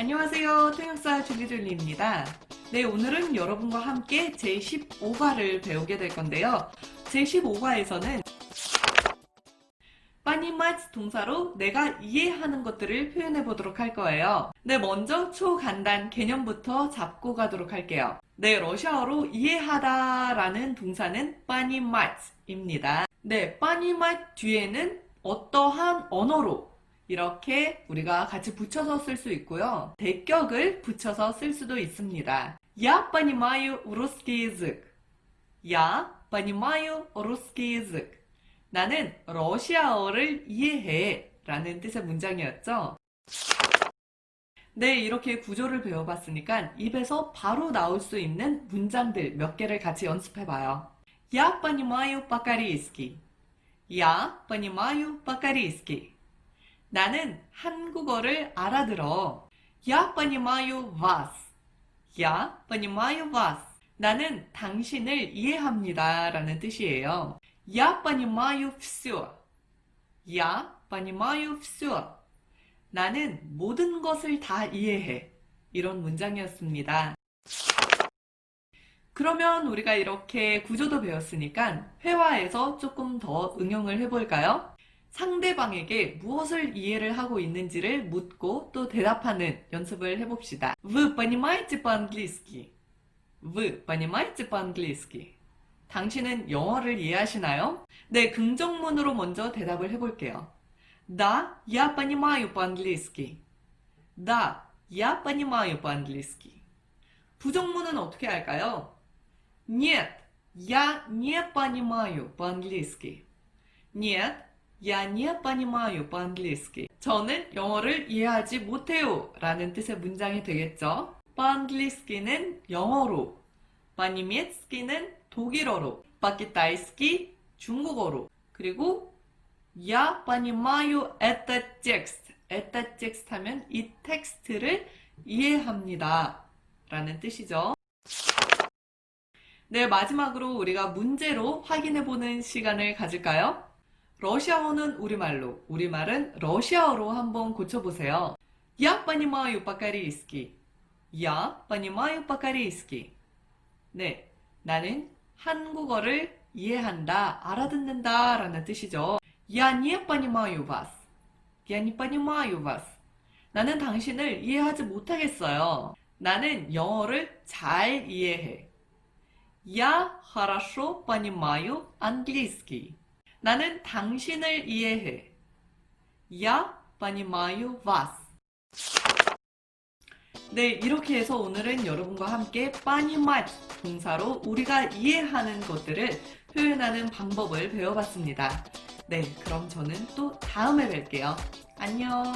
안녕하세요. 통역사 줄리줄리입니다. 네, 오늘은 여러분과 함께 제15과를 배우게 될 건데요. 제15과에서는 빠니마츠 동사로 내가 이해하는 것들을 표현해 보도록 할 거예요. 네, 먼저 초간단 개념부터 잡고 가도록 할게요. 네, 러시아어로 이해하다 라는 동사는 빠니마츠입니다. 네, 빠니마츠 뒤에는 어떠한 언어로 이렇게 우리가 같이 붙여서 쓸 수 있고요. 대격을 붙여서 쓸 수도 있습니다. Я понимаю русский язык. Я понимаю русский язык. 나는 러시아어를 이해해. 라는 뜻의 문장이었죠. 네, 이렇게 구조를 배워봤으니까 입에서 바로 나올 수 있는 문장들 몇 개를 같이 연습해봐요. Я понимаю по-корейски. Я понимаю по-корейски. 나는 한국어를 알아들어. Я понимаю вас. Я понимаю вас. 나는 당신을 이해합니다. 라는 뜻이에요. Я понимаю все. Я понимаю все. 나는 모든 것을 다 이해해. 이런 문장이었습니다. 그러면 우리가 이렇게 구조도 배웠으니까 회화에서 조금 더 응용을 해볼까요? 상대방에게 무엇을 이해를 하고 있는지를 묻고 또 대답하는 연습을 해봅시다. Вы понимаете по-английски? Вы понимаете по-английски? 당신은 영어를 이해하시나요? 네, 긍정문으로 먼저 대답을 해볼게요. Да, я понимаю по-английски. Да, я понимаю по-английски. 부정문은 어떻게 할까요? Нет, я не понимаю по-английски. Нет, Я не понимаю по-английски. 저는 영어를 이해하지 못해요 라는 뜻의 문장이 되겠죠. 반글리스키는 영어로, 바니미츠키는 독일어로, 바키타이스키 중국어로, 그리고 Я понимаю этот 텍스트 하면 이 텍스트를 이해합니다 라는 뜻이죠. 네, 마지막으로 우리가 문제로 확인해 보는 시간을 가질까요? 러시아어는 우리말로, 우리말은 러시아어로 한번 고쳐보세요. Я понимаю по-корейски. Я понимаю по-корейски. 네, 나는 한국어를 이해한다, 알아듣는다 라는 뜻이죠. Я не понимаю вас. Я не понимаю вас. 나는 당신을 이해하지 못하겠어요. 나는 영어를 잘 이해해. Я хорошо понимаю английский. 나는 당신을 이해해. Я понимаю вас. 네, 이렇게 해서 오늘은 여러분과 함께 빠니맛 동사로 우리가 이해하는 것들을 표현하는 방법을 배워봤습니다. 네, 그럼 저는 또 다음에 뵐게요. 안녕.